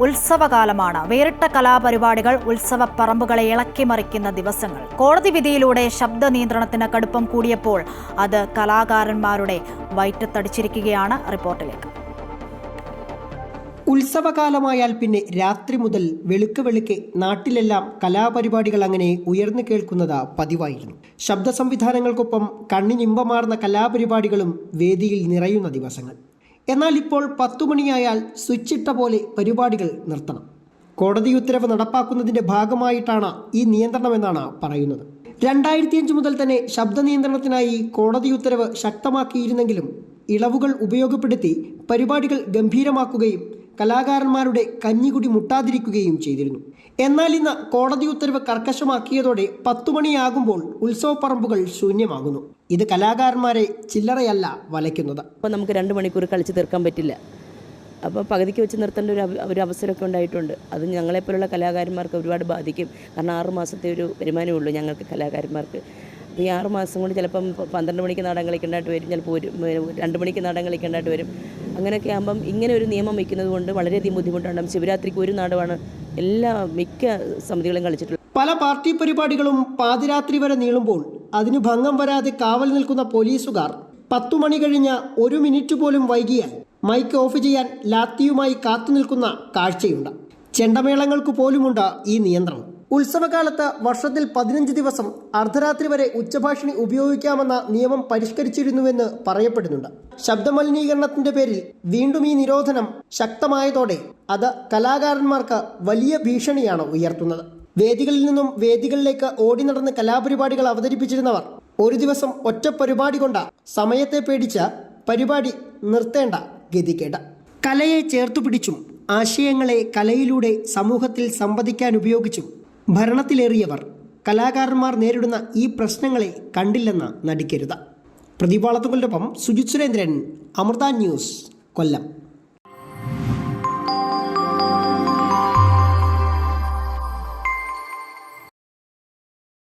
ഉത്സവകാലമാണ്. വേറിട്ട കലാപരിപാടികൾ ഉത്സവ പറമ്പുകളെ ഇളക്കിമറിക്കുന്ന ദിവസങ്ങൾ. കോടതി വിധിയിലൂടെ ശബ്ദ നിയന്ത്രണത്തിന് കടുപ്പം കൂടിയപ്പോൾ അത് കലാകാരന്മാരുടെ വയറ്റത്തടിച്ചിരിക്കുകയാണ് റിപ്പോർട്ടിലേക്ക്. ഉത്സവകാലമായാൽ പിന്നെ രാത്രി മുതൽ വെളുക്ക് വെളുക്കെ നാട്ടിലെല്ലാം കലാപരിപാടികൾ അങ്ങനെ ഉയർന്നു കേൾക്കുന്നത് പതിവായിരുന്നു. ശബ്ദ സംവിധാനങ്ങൾക്കൊപ്പം കണ്ണിനിമ്പമാർന്ന കലാപരിപാടികളും വേദിയിൽ നിറയുന്ന ദിവസങ്ങൾ. എന്നാൽ ഇപ്പോൾ പത്തു മണിയായാൽ സ്വിച്ചിട്ട പോലെ പരിപാടികൾ നിർത്തണം. കോടതി ഉത്തരവ് നടപ്പാക്കുന്നതിന്റെ ഭാഗമായിട്ടാണ് ഈ നിയന്ത്രണമെന്നാണ് പറയുന്നത്. രണ്ടായിരത്തി അഞ്ച് മുതൽ തന്നെ ശബ്ദ നിയന്ത്രണത്തിനായി കോടതി ഉത്തരവ് ശക്തമാക്കിയിരുന്നെങ്കിലും ഇളവുകൾ ഉപയോഗപ്പെടുത്തി പരിപാടികൾ ഗംഭീരമാക്കുകയും കലാകാരന്മാരുടെ കഞ്ഞികുടി മുട്ടാതിരിക്കുകയും ചെയ്തിരുന്നു. എന്നാൽ ഇന്ന് കോടതി ഉത്തരവ് കർക്കശമാക്കിയതോടെ പത്തു മണിയാകുമ്പോൾ ഉത്സവപ്പറമ്പുകൾ ശൂന്യമാകുന്നു. ഇത് കലാകാരന്മാരെ ചില്ലറയല്ല വലയ്ക്കുന്നത്. അപ്പോൾ നമുക്ക് രണ്ട് മണിക്കൂർ കളിച്ച് തീർക്കാൻ പറ്റില്ല. അപ്പോൾ പകുതിക്ക് വെച്ച് നിർത്തേണ്ട ഒരു ഒരു അവസരമൊക്കെ ഉണ്ടായിട്ടുണ്ട്. അത് ഞങ്ങളെപ്പോലുള്ള കലാകാരന്മാർക്ക് ഒരുപാട് ബാധിക്കും. കാരണം ആറു മാസത്തെ ഒരു വരുമാനമേ ഉള്ളൂ ഞങ്ങൾക്ക് കലാകാരന്മാർക്ക്. ഈ ആറ് മാസം കൊണ്ട് ചിലപ്പം പന്ത്രണ്ട് മണിക്ക് നാടകം കളിക്കേണ്ടതായിട്ട് വരും. ചിലപ്പോൾ ഒരു രണ്ട് മണിക്ക് നാടകം കളിക്കേണ്ടതായിട്ട് വരും. അങ്ങനെയൊക്കെ ആകുമ്പം ഇങ്ങനെ ഒരു നിയമം വയ്ക്കുന്നത് കൊണ്ട് വളരെയധികം ബുദ്ധിമുട്ടുണ്ടാകും ശിവരാത്രിക്ക് ഒരു നാടുമാണ് എല്ലാ മിക്ക സമിതികളും കളിച്ചിട്ടുള്ളത്. പല പാർട്ടി പരിപാടികളും പാതിരാത്രി വരെ നീളുമ്പോൾ അതിന് ഭംഗം വരാതെ കാവൽ നിൽക്കുന്ന പോലീസുകാർ പത്തു മണി കഴിഞ്ഞ ഒരു മിനിറ്റ് പോലും വൈകിയാൽ മൈക്ക് ഓഫ് ചെയ്യാൻ ലാത്തിയുമായി കാത്തു നിൽക്കുന്ന കാഴ്ചയുണ്ട്. ചെണ്ടമേളങ്ങൾക്ക് പോലുമുണ്ട് ഈ നിയന്ത്രണം. ഉത്സവകാലത്ത് വർഷത്തിൽ പതിനഞ്ച് ദിവസം അർദ്ധരാത്രി വരെ ഉച്ചഭാഷിണി ഉപയോഗിക്കാമെന്ന നിയമം പരിഷ്കരിച്ചിരുന്നുവെന്ന് പറയപ്പെടുന്നുണ്ട്. ശബ്ദമലിനീകരണത്തിന്റെ പേരിൽ വീണ്ടും ഈ നിരോധനം ശക്തമായതോടെ അത് കലാകാരന്മാർക്ക് വലിയ ഭീഷണിയാണ് ഉയർത്തുന്നത്. വേദികളിൽ നിന്നും വേദികളിലേക്ക് ഓടി നടന്ന് കലാപരിപാടികൾ അവതരിപ്പിച്ചിരുന്നവർ ഒരു ദിവസം ഒറ്റ പരിപാടി കൊണ്ട സമയത്തെ പേടിച്ച പരിപാടി നിർത്തേണ്ട ഗതികേട. കലയെ ചേർത്തു പിടിച്ചും ആശയങ്ങളെ കലയിലൂടെ സമൂഹത്തിൽ സംവദിക്കാൻ ഉപയോഗിച്ചും ഭരണത്തിലേറിയവർ കലാകാരന്മാർ നേരിടുന്ന ഈ പ്രശ്നങ്ങളെ കണ്ടില്ലെന്ന് നടിക്കരുത്. പ്രതിഭാളത്തുകൊണ്ടൊപ്പം സുജിത് സുരേന്ദ്രൻ അമൃത ന്യൂസ് കൊല്ലം.